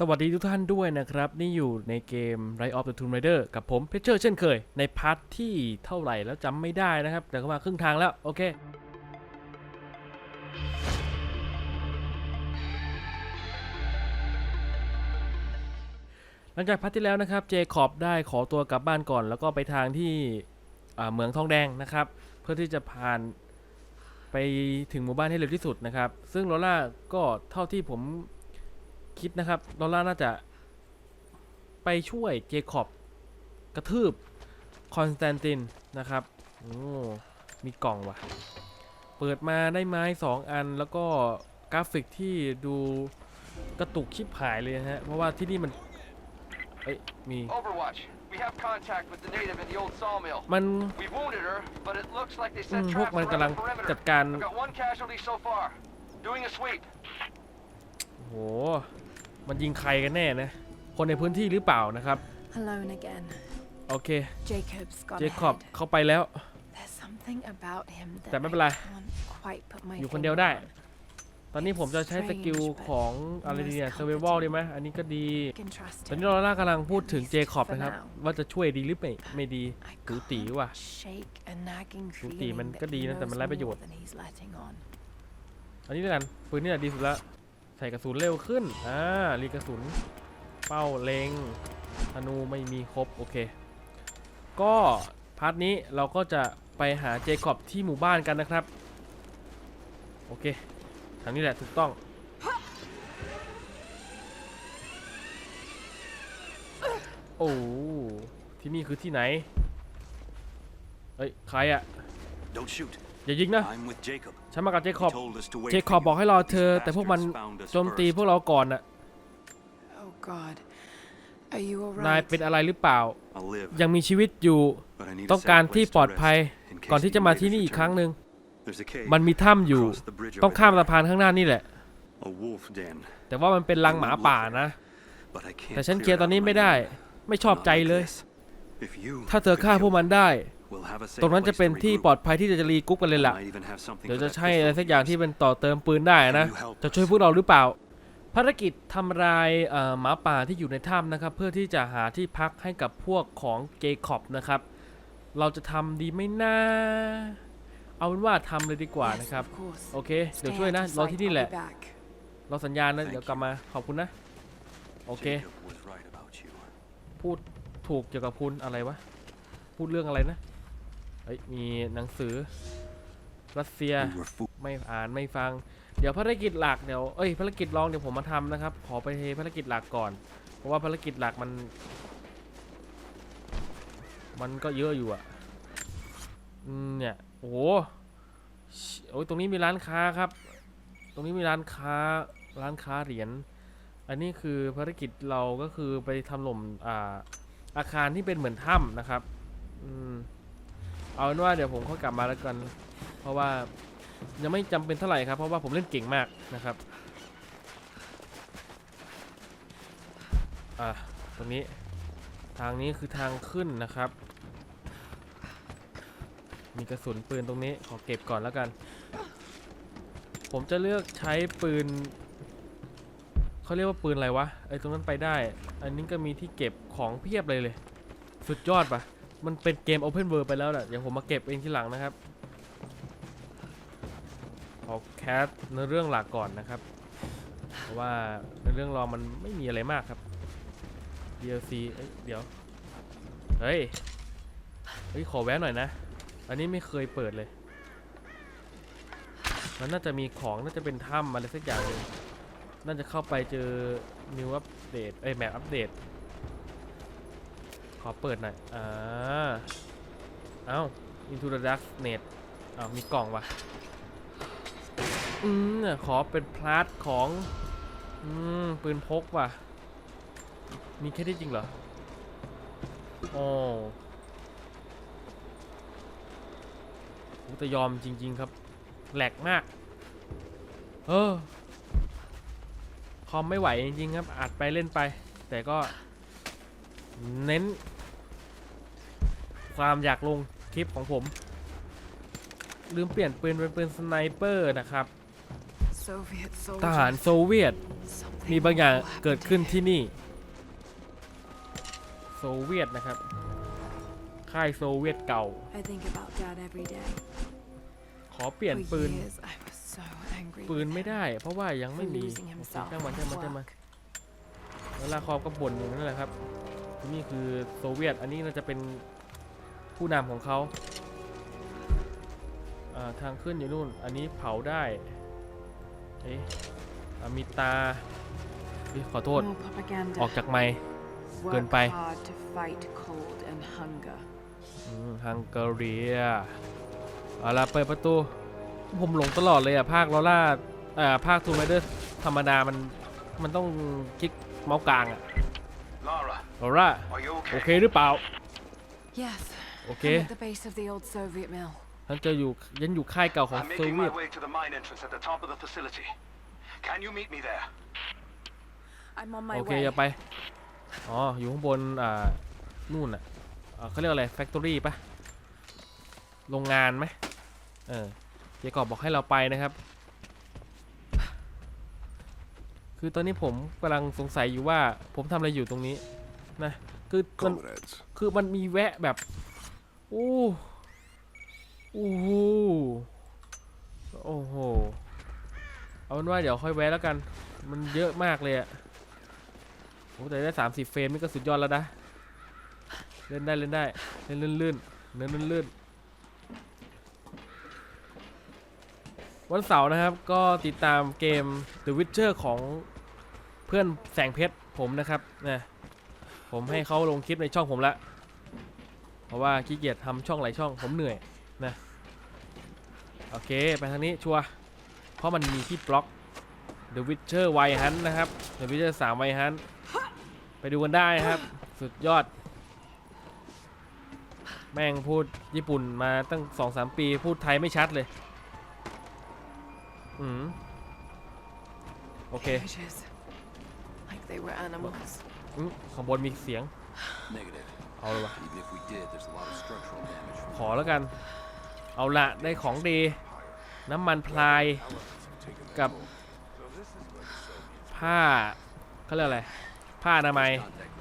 สวัสดีทุกท่านด้วยนะครับ นี่อยู่ในเกม Rise of the Tomb Raider กับผมเพชเชอร์เช่นเคย ในพาร์ทที่เท่าไหร่แล้วจำไม่ได้นะครับ แต่ก็มาครึ่งทางแล้ว โอเค หลังจากพาร์ทที่แล้วนะครับ เจคอบได้ขอตัวกลับบ้านก่อน แล้วก็ไปทางที่เหมืองทองแดงนะครับ เพื่อที่จะผ่านไปถึงหมู่บ้านให้เร็วที่สุดนะครับ ซึ่งโรล่าก็เท่าที่ผม คิดนะครับลอร่าน่าจะไปช่วยเจคอบกระทืบคอนสแตนตินนะครับโอ้มีกล่องว่ะ เปิดมาได้ไม้สองอันแล้วก็กราฟิกที่ดูกระตุกชิบหายเลยนะฮะ เพราะว่าที่นี่มัน เอ้ย มี Overwatch, we have contact with the native in the old sawmill. มัน We wounded her, but it looks like they อื set มพวก traps มัน around กำลัง the perimeter. จัดการ I've got one casualty so far. Doing a sweep. โห มันยิงใครกันแน่นะ คนในพื้นที่หรือเปล่านะครับ Alone again. โอเค Jacob's gone เจคอบ ahead. เข้าไปแล้ว There's something about him that แต่ไม่เป็นไร I can't quite put my อยู่คนเดียวได้ finger ตอนนี้ผมจะใช้สกิลของอะไรดีเนี่ยเซเวอลดีไหมอันนี้ก็ดี on. Can trust ตอน him. นี้เราล่ากำลังพูดถึงเจคอบนะครับ ว่าจะช่วยดีหรือไม่ไม่ดี I สูตี can't ว่ะ shake a nagging สูตี feeling มันก็ that ดี he นะแต่มัน knows ไร้ประโยชน์ more than he's letting on. อันนี้แล้วกันปืนนี่แหละดีสุดละ ใส่กระสุนเร็วขึ้น อ่า รีกระสุน เป้าเลงธนูไม่มีครบ โอเค ก็พาร์ทนี้เราก็จะไปหาเจคอบที่หมู่บ้านกันนะครับ โอเค ทางนี้แหละถูกต้อง โอ้ ที่นี่คือที่ไหน เฮ้ย ใครอะ Don't shoot. อย่ายิงนะ I'm with Jacob. ฉันมากับเจคอบ He told us to wait เจ for คอบ you. บอกให้รอเธอ These แต่พวกมัน bastards found us โจมตี first. พวกเราก่อนน่ะ Oh God. Are you นาย alright? เป็นอะไรหรือเปล่า I'll live, ยังมีชีวิตอยู่ but I need a ต้อง safe การที่ place ปลอด to ภัย rest in case ก่อนที่ the จะมา invaders ที่นี่อีก return. ครั้งหนึ่ง There's a cave มันมีถ้ำอยู่ across the bridge ต้อง over ข้าม there. สะพานข้างหน้านี่แหละ A wolf den, แต่ว่ามันเป็นรังหมาป่านะ but I can't แต่ฉัน clear เคลียร์ it ตอนนี้ out ไม่ right ได้ now. ไม่ชอบ Not ใจ like เลย this. If you ถ้าเธอ could ฆ่า kill พวกมัน me, ได้ we'll have a ตรง safe นั้นจะ place เป็น to ที่ regroup. ปลอดภัยที่จะรีกรุ๊ปกันเลย I ล่ะ might even have something เดี๋ยว for จะ that ใช่อะไร pistol สักอย่าง you ที่ used. เป็นต่อเติมปืนได้นะ Can you help จะช่วย us? พวกเราหรือเปล่า ภารกิจทำลายเอ่อหมาป่าที่อยู่ในถ้ำนะครับ เพื่อที่จะหาที่พักให้กับพวกของเจคอบนะครับ เราจะทำดีไหมนะเอาเป็นว่าทำเลยดีกว่า Yes, นะครับ of course. โอเค เดี๋ยว Stay ช่วย out นะ of รอ sight, ที่นี่ I'll แหละ be back. เราสัญญาณนะ Thank เดี๋ยว you. กลับมา ขอบคุณนะ โอเค Jacob was right about you. พูดถูกเกี่ยวกับคุณอะไรวะ พูดเรื่องอะไรนะ เฮ้ยมีหนังสือรัสเซียไม่อ่านไม่ฟัง เดี๋ยวภารกิจหลักเดี๋ยวเอ้ยภารกิจรองเดี๋ยวผมมาทำนะครับ ขอไปเทภารกิจหลักก่อน เพราะว่าภารกิจหลักมัน มันก็เยอะอยู่อะเนี่ยโอ้โหโอ้ยตรงนี้มีร้านค้าครับ ตรงนี้มีร้านค้าร้านค้าเหรียญอันนี้คือภารกิจเราก็คือไปทำหล่มอ่าอาคารที่เป็นเหมือนถ้ำนะครับ อืม เอาเป็นว่าเดี๋ยวผมเข้ากลับมาแล้วกัน เพราะว่ายังไม่จำเป็นเท่าไหร่ครับ เพราะว่าผมเล่นเก่งมากนะครับ อะตรงนี้ทางนี้คือทางขึ้นนะครับ มีกระสุนปืนตรงนี้ขอเก็บก่อนแล้วกัน ผมจะเลือกใช้ปืนเขาเรียกว่าปืนอะไรวะไอ้ตรงนั้นไปได้ อันนี้ก็มีที่เก็บของเพียบเลยเลย สุดยอดปะ มันเป็นเกม Open World ไปแล้วแหละเดี๋ยวผมมาเก็บเองทีหลังนะครับขอแคสเนื้อเรื่องหลักก่อนนะครับ เพราะว่าในเรื่องรอมันไม่มีอะไรมากครับ DLC เอ้ยเดี๋ยว เฮ้ย เฮ้ย ขอแวะหน่อยนะ อันนี้ไม่เคยเปิดเลย มันน่าจะมีของน่าจะเป็นถ้ำอะไรสักอย่างหนึงน่าจะเข้าไปเจอ New Update เอ้ย Map Update ขอเปิดหน่อย อ่า เอ้า Into the Darknet อ้าวมีกล่องวะอืมขอเป็นพลาสของ อืม ปืนพกว่ะ มีแค่นี้จริงเหรอ โอ้โหแต่ยอมจริง ๆ ครับ แหลกมาก เออ คอมไม่ไหวจริง ๆ ครับ อัดไปเล่นไป แต่ก็ เน้น ความอยากลงคลิปของผม ลืมเปลี่ยนปืนเป็นปืนสไนเปอร์นะครับ Soviet ทหาร soldiers. โซเวียต Something มีบางอย่างเกิดขึ้นที่นี่ โซเวียตนะครับ ค่ายโซเวียตเก่า I think about Dad every day. ขอเปลี่ยน For ปืน years, I was so angry ปืน with ไม่ him ได้ เพราะว่ายัง for ไม่มี losing โอเค himself ช่างมัน in ช่างมัน his ช่างมัน work. แล้วลาคอมก็บ่นอยู่นั่นแหละครับที่นี่คือโซเวียต อันนี้น่าจะเป็น ผู้นำของเขาอ่าทางขึ้นอยู่นู่น อันนี้เผาได้ เอ๊ะอ่ามีตาเอ๊ะขอโทษ More propaganda. ออกจากไมค์ Work gun bay. hard to fight cold and hunger. ฮังการีเอาละเปิดประตู ผมหลงตลอดเลยอะ ภาคลอล่าอ่าภาคทูมเดอร์ธรรมดามัน มันต้องคลิกเมาส์กลางอะ Lara, ลอล่า are you โอเคหรือเปล่า Yes. โอเค I'm at the base of the old Soviet mill. ฉันจะอยู่ยันอยู่ค่ายเก่าของ I'm โซ making เวีย my ต way to the mine entrance at the top of the facility. Can you meet me there? I'm on my โอเค way. อย่าไป อ๋อ อยู่ข้างบน อ่า นู่นอะอ่าเขาเรียกอะไร แฟคทอรี่ปะโรงงานไหมเออเจกอบบอกให้เราไปนะครับ คือตอนนี้ผมกำลังสงสัยอยู่ว่าผมทำอะไรอยู่ตรงนี้ นะ คือมัน Comrades, คือมันมีแวะแบบ โอ้โอ้โหโอ้โห เอาเป็นว่าเดี๋ยวค่อยแวะแล้วกัน มันเยอะมากเลยอะโอ้แต่ได้สามสิบเฟรมนี่ก็สุดยอดแล้วนะ เล่นได้เล่นได้ เล่นลื่นๆเนื้อลื่นๆวันเสาร์นะครับก็ติดตามเกม The Witcher ของเพื่อนแสงเพชรผมนะครับนะผมให้เขาลงคลิปในช่องผมละ เพราะว่าขี้เกียจทำช่องหลายช่องผมเหนื่อยนะโอเคไปทางนี้ชัวร์เพราะมันมีที่บล็อก The Witcher ไวฮันนะครับ The Witcher 3ไวฮันไปดูกันได้นะครับ สุดยอด แม่งพูดญี่ปุ่นมาตั้ง 2-3 ปีพูดไทยไม่ชัดเลย อืมโอเค Cages. Like they were animals. อืมข้างบนมีเสียง negative. เอาเลยวะ Even if we did, there's a lot of structural damage. ขอแล้วกัน เอาละได้ของดี น้ำมันพลายกับผ้าเขาเรียกอะไร ผ้าอนามัย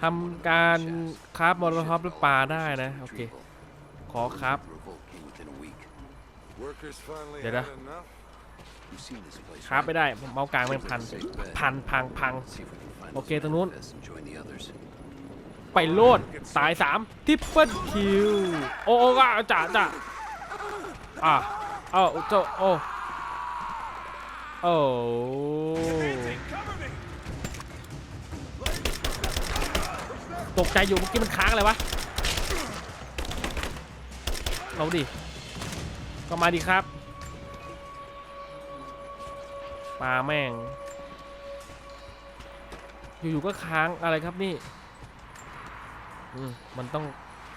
ทำการคราฟมอลท็อปหรือปลาได้นะ โอเค ขอครับ Revolt came within a week. Workers finally Did had I? enough. You've seen this place, คราฟ right? ไม่ได้ผมเมาส์กลางเป็นพัน พันพังพัง See if we can find Okay, those ตรงนู้น manifests and join the others. ไปโลดตายสามทิปเปิลคิวโอ้โอ้อะจ่าจ่าอะเอาเจ้าโอ้โอ้ตกใจอยู่เมื่อกี้มันค้างอะไรวะเราดิก็มาดิครับปาแม่ง อยู่ๆก็ค้างอะไรครับนี่ มมันต้อง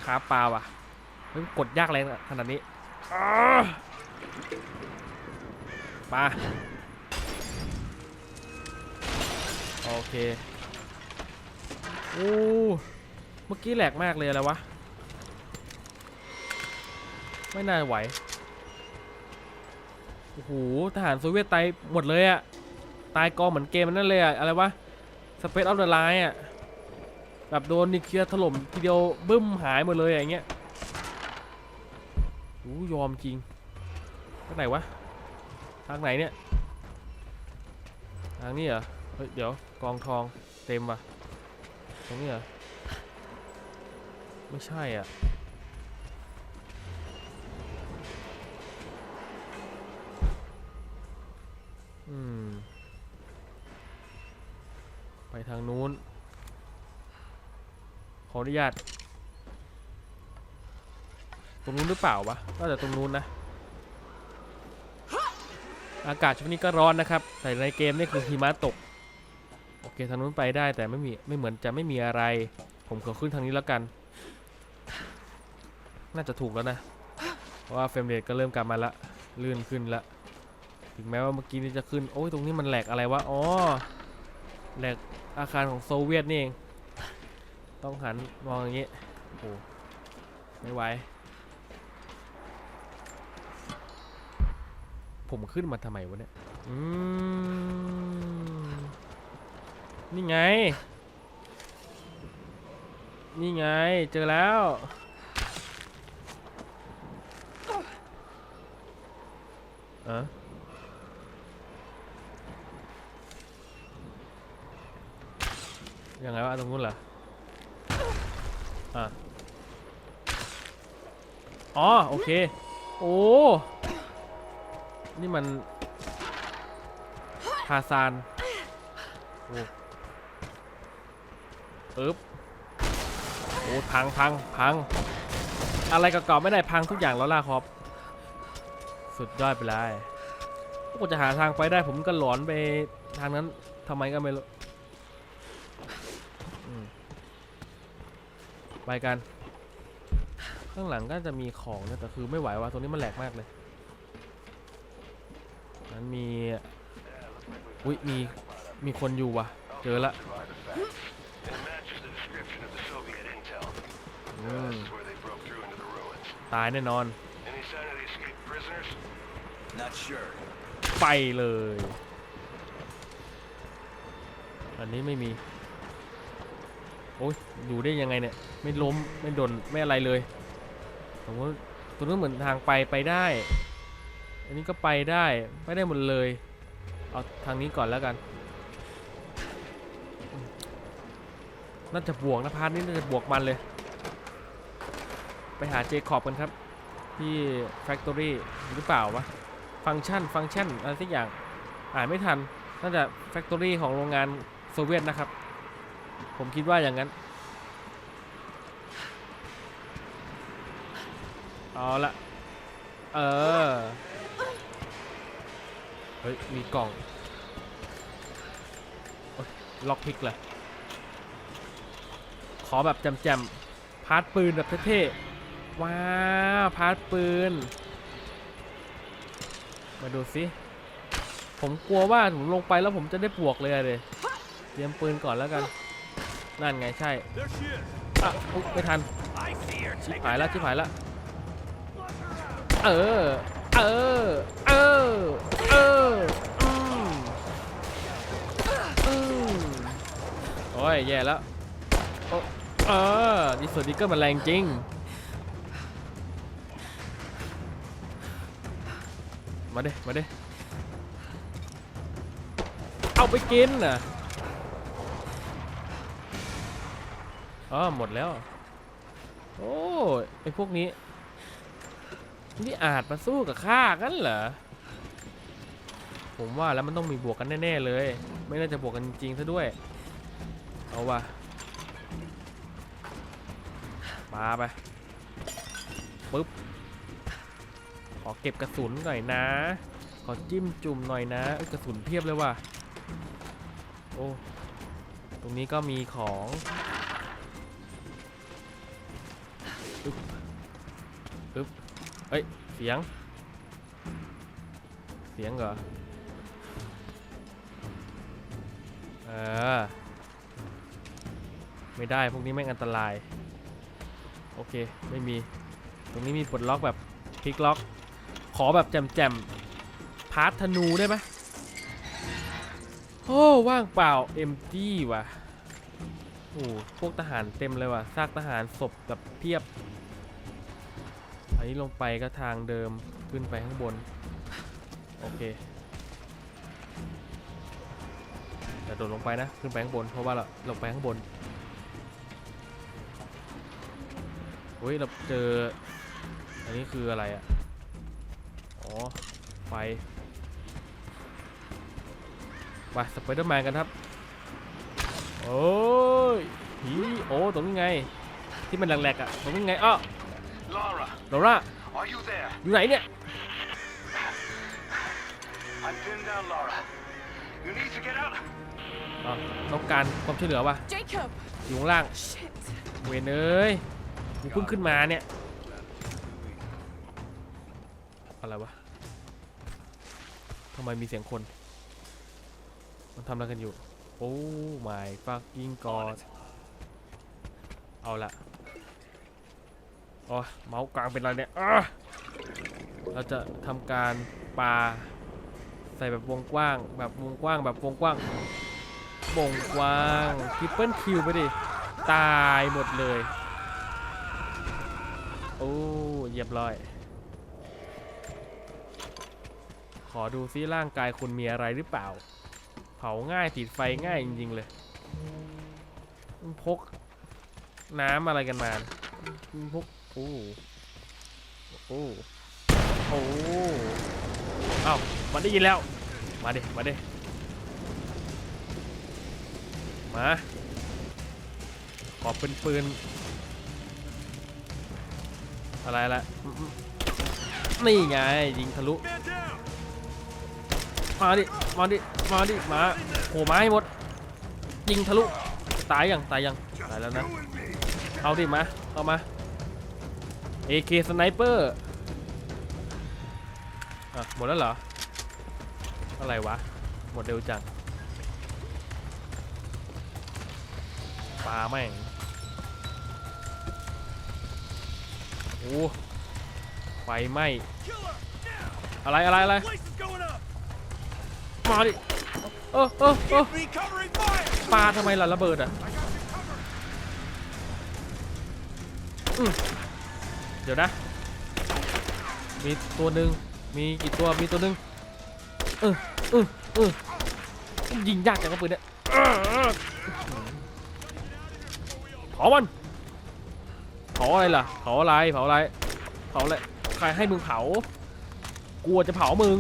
ค้าปลาว่ะกดยากเลยขนาดนี้ปลาโอเคโอ้เมื่อกี้แหลกมากเลยอะไรวะ ไม่น่าไหว โอ้โห ทหารโซเวียตตายหมดเลยอะตายกองเหมือนเกมนั่นเลยอะอะไรวะ Space of the Line อะ แบบโดนนิเคลียร์ถล่มทีเดียวบึ้มหายหมดเลยอย่างเงี้ยโอ้ยอมจริงทางไหนวะ ทางไหนเนี่ย ทางนี้เหรอ เฮ้ยเดี๋ยวกองทองเต็มว่ะ ตรงนี้เหรอ ไม่ใช่อะอืมไปทางนู้น ขออนุญาต ตรงนู้นหรือเปล่าวะน่าจะตรงนู้นนะ อากาศช่วงนี้ก็ร้อนนะครับแต่ในเกมนี่คือหิมะตก โอเคทางนู้นไปได้แต่ไม่มีไม่เหมือนจะไม่มีอะไร ผมขอขึ้นทางนี้แล้วกัน น่าจะถูกแล้วนะ เพราะว่าเฟรมเรทก็เริ่มกลับมาละลื่นขึ้นละถึงแม้ว่าเมื่อกี้นี่จะขึ้น โอ้ยตรงนี้มันแหลกอะไรวะ อ๋อ แหลกอาคารของโซเวียตนี่เอง ต้องหันมองอย่างนี้โอ้โหไม่ไหวผมขึ้นมาทำไมวะเนี่ยอืมนี่ไง นี่ไง เจอแล้ว เออยังไงวะตรงนู้นเหรอ อะอ๋อ โอเค โอ้ นี่มันทาซานโอ้ปึ๊บโอ้พังพังพัง อะไรก็กอบไม่ได้พังทุกอย่างแล้วล่ะครับ สุดยอดไปเลยพวกจะหาทางไปได้ผมก็หลอนไปทางนั้นทำไมก็ไม่รู้อืม ไปกัน ข้างหลังก็จะมีของนะแต่คือไม่ไหวว่ะตรงนี้มันแหลกมากเลยนั้นมีอุ้ยมีมีคนอยู่ว่ะ เจอละตายแน่นอน ไปเลย อันนี้ไม่มี โอ้ยอยู่ได้ยังไงเนี่ย ไม่ล้มไม่โดนไม่อะไรเลยผมว่าตัวนู้นเหมือนทางไปไปได้ อันนี้ก็ไปได้ไม่ได้หมดเลย เอาทางนี้ก่อนแล้วกัน น่าจะบวกนะพาร์ทนี้น่าจะบวกมันเลย ไปหาเจคอบกันครับ ที่แฟคทอรี่หรือเปล่าวะ ฟังก์ชัน ฟังก์ชันอะไรสักอย่าง อ่านไม่ทัน น่าจะแฟคทอรี่ของโรงงานโซเวียตนะครับ ผมคิดว่าอย่างนั้น เอาละเออ เฮ้ย มีกล่องอล็อกพิกเลยขอแบบจมๆพาร์ทปืนแบบเท่ๆ ว้าวพาร์ทปืน มาดูสิ ผมกลัวว่าผมลงไปแล้วผมจะได้บวกเลยเลย เตรียมปืนก่อนแล้วกัน นั่นไงใช่อะอุ๊ยไม่ทันชิบหายแล้วชิบหายแล้วเออ เออ เออ เอออืมอืมโอ้ยแย่แล้วโอ้เออดิสโซดิเกอร์มันแรงจริงมาเด้มาเด้เอาไปกินน่ะ อ๋อหมดแล้ว โอ้ยไอพวกนี้ นี่อาจมาสู้กับข้ากันเหรอ ผมว่าแล้วมันต้องมีบวกกันแน่ๆเลย ไม่น่าจะบวกกันจริงซะด้วย เอาว่ะมาไปปึ๊บขอเก็บกระสุนหน่อยนะ ขอจิ้มจุ่มหน่อยนะกระสุนเพียบเลยว่ะ โอ้ ตรงนี้ก็มีของ เอ้ย เสียง เสียงเหรอ เออ ไม่ได้พวกนี้แม่งอันตราย โอเค ไม่มี ตรงนี้มีปลดล็อกแบบพลิกล็อก ขอแบบแจมๆพาร์ทธนูได้ไหมโอ้ว่างเปล่าเอ็มตี้ว่ะโอ้พวกทหารเต็มเลยว่ะซากทหารศพแบบเพียบ อันนี้ลงไปก็ทางเดิมขึ้นไปข้างบน โอเคแต่โดดลงไปนะ ขึ้นไปข้างบน เพราะว่าเราลงไปข้างบนเฮ้ยเราเจอ อันนี้คืออะไรอะ อ๋อ ไฟ ไปสไปเดอร์แมนกันครับ โอ้ยหีโอ้ตรงนี้ไง ที่มันแหลกๆอะ ตรงนี้ไงอ้อ Lara, โดรา are you there? อยู่ไหนเนี่ย I'm pinned down, Lara. You need to get out. อ๋อต้องการความช่วยเหลือวะ Jacob! อยู่ข้างล่าง Shit! เวนเอ้ยกูเพิ่งขึ้นมาเนี่ย อะไรวะทำไมมีเสียงคน มันทำอะไรกันอยู่ โอ้ my fucking god เอาละ โอ้ยเมาส์กลางเป็นไรเนี่ยเราจะทำการปาใส่แบบวงกว้าง แบบวงกว้างแบบวงกว้างบ่งกว้างทิปเปิลคิวไปดิ ตายหมดเลย โอ้เยียบร้อย ขอดูซิร่างกายคุณมีอะไรหรือเปล่า เผาง่ายติดไฟง่ายจริง ๆ เลย พกน้ำอะไรกันมาพก โอ้โอ้โอ้เอ้ามันได้ยินแล้ว มาดิ มาดิ มา ขอปืนปืน อะไรละนี่ไง ยิงทะลุ มาดิ มาดิ มาดิ มาโผล่มาให้หมด ยิงทะลุ ตายยัง ตายยัง ตายแล้วนะ เอาดิมา เอามา AK Sniper อะหมดแล้วเหรอ อะไรวะ หมดเร็วจังปลาแม่งโอ้ไฟไหมอะไรอะไรอะไรมาดิเออเออเออปลาทำไมล่ะระเบิดอะอืม ดี๋ยวนะ มีตัวหนึ่งมีกี่ตัว มีตัวหนึ่งเออเออเออยิงยากจังกระปืนเนี่ยเผามันเผาอะไรล่ะเผาอะไรเผาอะไรเผาอะไรใครให้มึงเผากลัวจะเผามึง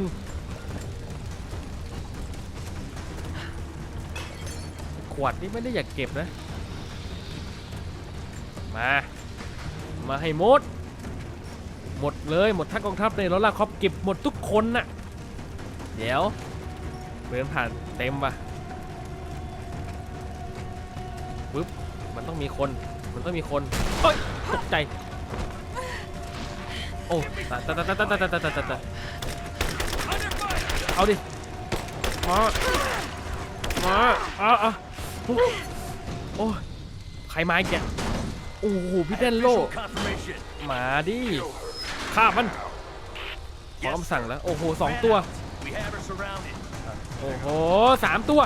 ขวดนี่ไม่ได้อยากเก็บนะ มา มาให้หมด หมดเลยหมดทั้งกองทัพเลยแล้วล่ะครับเก็บหมดทุกคนน่ะ เดี๋ยวเดินผ่านเต็มป่ะปึ๊บมันต้องมีคน มันต้องมีคนเฮ้ยตกใจ โอ้ตายตายตายตายตายตายตายตายเอาดิ มา มาอะอะโอ้โอ้ยใครมาอีกเนี่ยโอ้โหพี่เดนโลมาดิ ฆ่ามันพร้อมสั่งแล้ว โอ้โหสองตัว โอ้โหสามตัว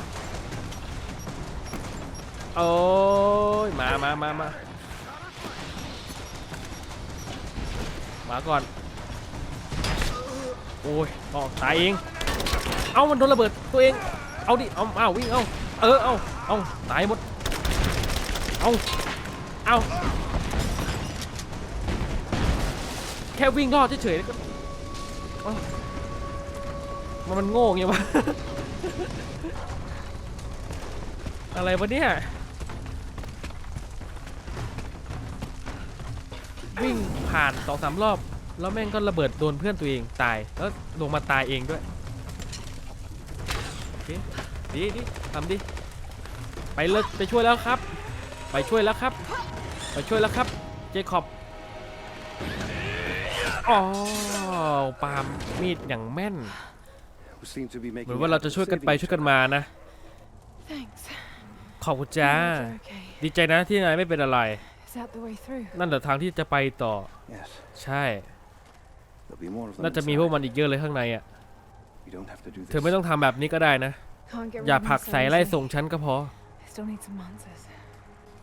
โอ้ยมามามามามาก่อน โอ้ยอ๋อตายเอง เอามันโดนระเบิดตัวเอง เอาดิ เอาเอาวิ่ง เอา เออ เอา เอา ตายหมด เอา เอา แค่วิ่งรอดเฉยๆแล้วก็อ้ามันมันโง่ไงวะ อะไรวะเนี่ย วิ่งผ่านสองสามรอบ แล้วแม่งก็ระเบิดโดนเพื่อนตัวเองตาย แล้วลงมาตายเองด้วยโอเคดีดีทำดิ ไปเลยไปช่วยแล้วครับ ไปช่วยแล้วครับ ไปช่วยแล้วครับ เจคอบ อ๋อปาล์มมีดอย่างแม่น We seem to be เห making มือนว่าเราจะช่วยกันไปช่วยกันมานะ Thanks. ขอบคุณจ้า You're okay. ดีใจนะที่นายไม่เป็นอะไร Is that the way through? นั่นแหละทางที่จะไปต่อ Yes, ใช่ there'll be more of them น่าจะมีพวก inside. มันอีกเยอะเลยข้างในอะ You don't have to do เธอไม่ this. ต้องทำแบบนี้ก็ได้นะ Can't get อย่า rid of ผลัก him ใส่ so ไล่ easily. ส่งฉันก็พอ I still need some answers.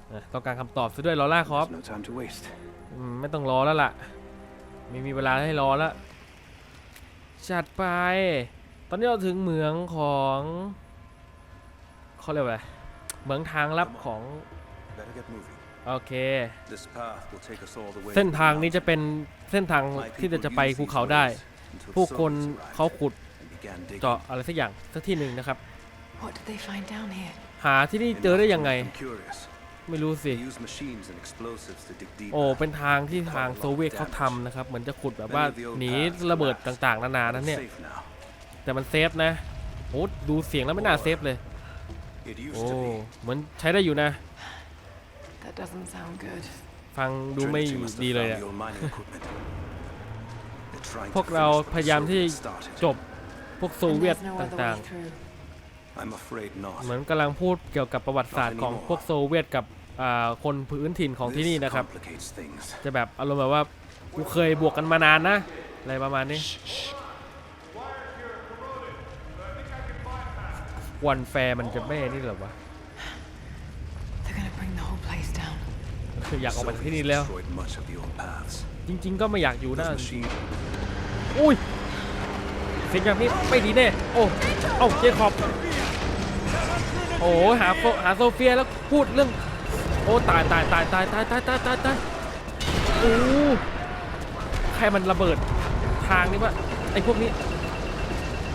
เออต้องการคำตอบซะด้วยลอล่าครับ There's no time to waste. อืมไม่ต้องรอแล้วล่ะ ไม่มีเวลาให้รอแล้วจัดไป ตอนนี้เราถึงเหมืองของเขาเรียกว่าอะไรเหมืองทางลับของ Better get moving. โอเค This path will take us all the way เส้น to the ทางนี้ mountains. จะเป็นเส้นทาง My ที่ people จะไป used ภู these เขาได้ roads until ผู้ the คน soldiers เขา arrived ขุด and began digging. เจาะอะไรสักอย่างสักที่หนึ่งนะครับ What did they find down here? หาที่นี่เจอได้ยังไง I'm curious. ไม่รู้สิ They use machines and explosives to dig deeper. โอ้ เป็นทางที่ทางโซเวียตเขาทำนะครับ เหมือนจะขุดแบบว่าหนีระเบิดต่างๆ นานา But นั้น it's เนี่ย safe now. แต่มันเซฟนะ โอ้ดูเสียงแล้วไม่น่าเซฟเลย It โอ้ used to be. เหมือนใช้ได้อยู่นะ That doesn't sound good. ฟังดูไม่ Trinity must have ดีเลย found อะ the old mining equipment. They're trying พวก to เรา finish what พยายามที่ the Soviets started. จบพวกโซ And เวียต there's no other ต่าง way through. I'm afraid ๆ not. เหมือนกำลังพูดเกี่ยวกับประวัติศาสตร์ของพวกโซเวียตกับอ่า คนพื้นถิ่นของที่นี่นะครับ จะแบบอารมณ์แบบว่ากูเคยบวกกันมานานนะ อะไรประมาณนี้วันแฟร์มันจะแม่นี่หรอวะอยากออกมาที่นี่แล้ว จริง ๆ ก็ไม่อยากอยู่นะอุ้ยสิ่งอย่างนี้ไม่ดีแน่ โอ้โอ้เจคอบ โอ้หาหาโซเฟียแล้วพูดเรื่อง อ้ตายตายตายตายตายตายตายตายตายโอ้ใครมันระเบิดทางนี้วะไอ้พวกนี้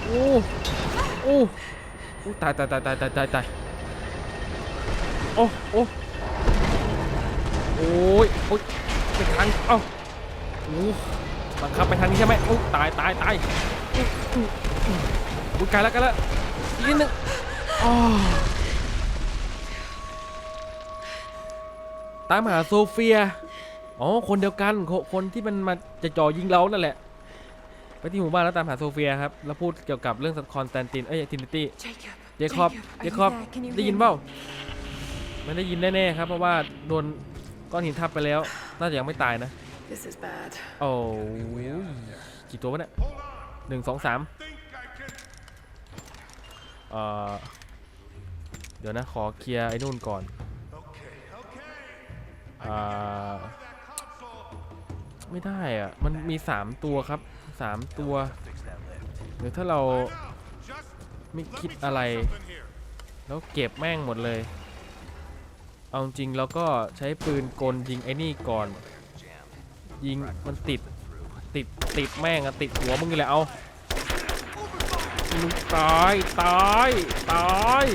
โอ้โอ้โอ้ตายตายตายตายตายตายตายโอ้โอ้โอ้ยโอ้ยไปทางเอ้าโอ้บังคับไปทางนี้ใช่ไหมโอ้ตายตายตายอู้อู้อู้อู้ไกลแล้วไกลแล้วอีกนิดนึงอ๋อ ตามหาโซเฟีย อ๋อ คนเดียวกันคคนที่มันมาจะจ่อยิงเรานั่นแหละ ไปที่หมู่บ้านแล้วตามหาโซเฟียครับ แล้วพูดเกี่ยวกับเรื่องคอนสแตนติน เอ้ยทินิตี้ Jacob. เจคอบ Jacob, เจ are คอบ you there? Can you ได้ hear ยิน me? เปล่าไม่ได้ยินแน่ๆครับ เพราะว่าโดนก้อนหินทับไปแล้ว น่าจะยังไม่ตายนะ This is bad. โอ้ยกี่ตัววะเนี่ยหนึ่งสองสามเอ่อเดี๋ยวนะ ขอเคลียร์ไอ้นู่นก่อนอ่า ไม่ได้อะมันมีสามตัวครับสามตัวเดี๋ยวถ้าเราไม่คิดอะไร แล้วเก็บแม่งหมดเลย เอาจริงแล้วก็ใช้ปืนกลยิงไอ้นี่ก่อน ยิงมันติดติดติดแม่งอะติดหัวมึงนี่แหละเอาตายตายตาย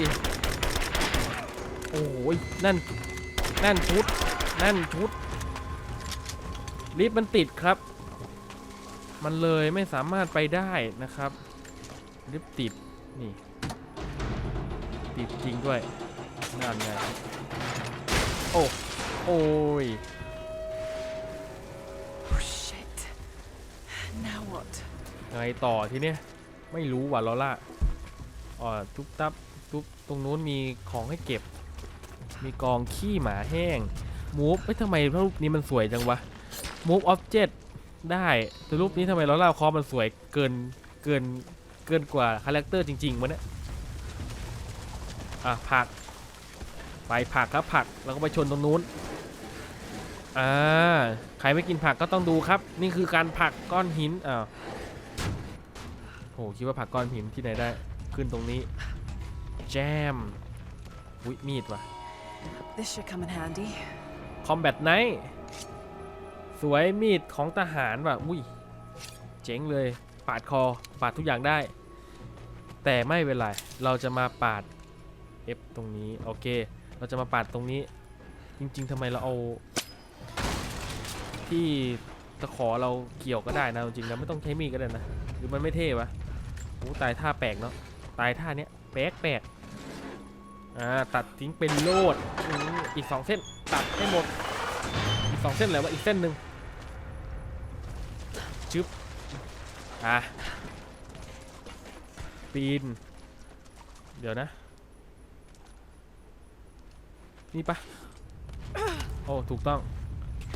โอ้ยนั่น นั่นชุด นั่นชุดลิฟต์มันติดครับ มันเลยไม่สามารถไปได้นะครับลิฟต์ติดนี่ติดจริงด้วยนั่นไงโอ้โอ้ย Oh shit. Now what? ไงต่อทีเนี้ยไม่รู้ว่ะลอล่าอ๋อทุบตับทุบตรงนู้นมีของให้เก็บ มีกองขี้หมาแห้ง มูฟเอ้ยทำไมรูปนี้มันสวยจังวะมูฟออบเจกต์ได้แต่รูปนี้ทำไมล้อล่าคอมันสวยเกินเกินเกินกว่าคาแรคเตอร์จริงๆวะเนี่ยอะผักไปผักครับผักแล้วก็ไปชนตรงนู้นอ่าใครไม่กินผักก็ต้องดูครับ นี่คือการผักก้อนหินอ้าวโหคิดว่าผักก้อนหินที่ไหนได้ขึ้นตรงนี้ แจมอุ้ยมีดว่ะ คอมแบทไนท์สวยมีดของทหารว่ะอุ้ยเจ๋งเลยปาดคอปาดทุกอย่างได้ แต่ไม่เป็นไรเราจะมาปาด F ตรงนี้โอเค เราจะมาปาดตรงนี้ จริง ๆทำไมเราเอาที่ตะขอเราเกี่ยวก็ได้นะจริงๆแล้วไม่ต้องใช้มีดก็ได้นะหรือมันไม่เท่ปะโอ้ตายท่าแปลกเนาะตายท่าเนี้ยแปลกแปลกอ่าตัดทิ้งเป็นโลดอีกสองเส้น ตัดให้หมด อีกสองเส้นแล้วว่าอีกเส้นหนึ่งชึบอะปีน เดี๋ยวนะ นี่ปะโอ้ถูกต้อง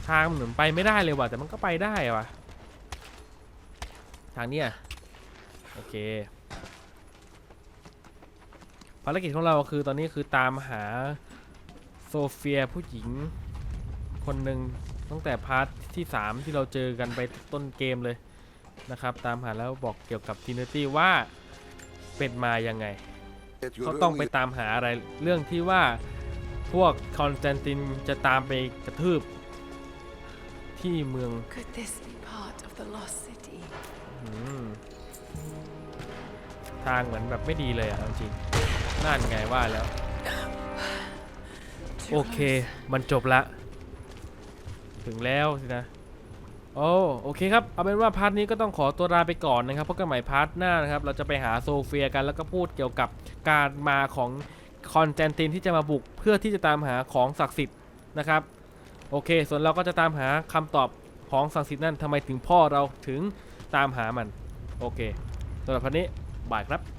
ทางมันเหมือนไปไม่ได้เลยว่ะ แต่มันก็ไปได้ว่ะ ทางเนี้ยโอเคภารกิจของเราคือตอนนี้คือตามหา เฟียผู้หญิงคนหนึ่งตั้งแต่พาร์ทที่ 3 ที่เราเจอกันไปต้นเกมเลยนะครับ ตามหาแล้วบอกเกี่ยวกับทินตี้ว่าเป็นมายังไง เขาต้องไปตามหาอะไรเรื่องที่ว่าพวกคอนสแตนตินจะตามไปกระทืบ ที่เมือง Could this be part of the lost city? อืมทางเหมือนแบบไม่ดีเลยอะเอาจริง นั่นไงว่าแล้ว Too โอเค มันจบละ ถึงแล้วสินะ โอ้โอเคครับ เอาเป็นว่าพาร์ทนี้ก็ต้องขอตัวลาไปก่อนนะครับ พบกันใหม่พาร์ทหน้านะครับ เราจะไปหาโซเฟียกันแล้วก็พูดเกี่ยวกับการมาของคอนแตนตินที่จะมาบุกเพื่อที่จะตามหาของศักดิ์สิทธิ์นะครับ โอเค ส่วนเราก็จะตามหาคำตอบของศักดิ์สิทธิ์นั่นทำไมถึงพ่อเราถึงตามหามัน โอเคสำหรับพาร์ทนี้บายครับ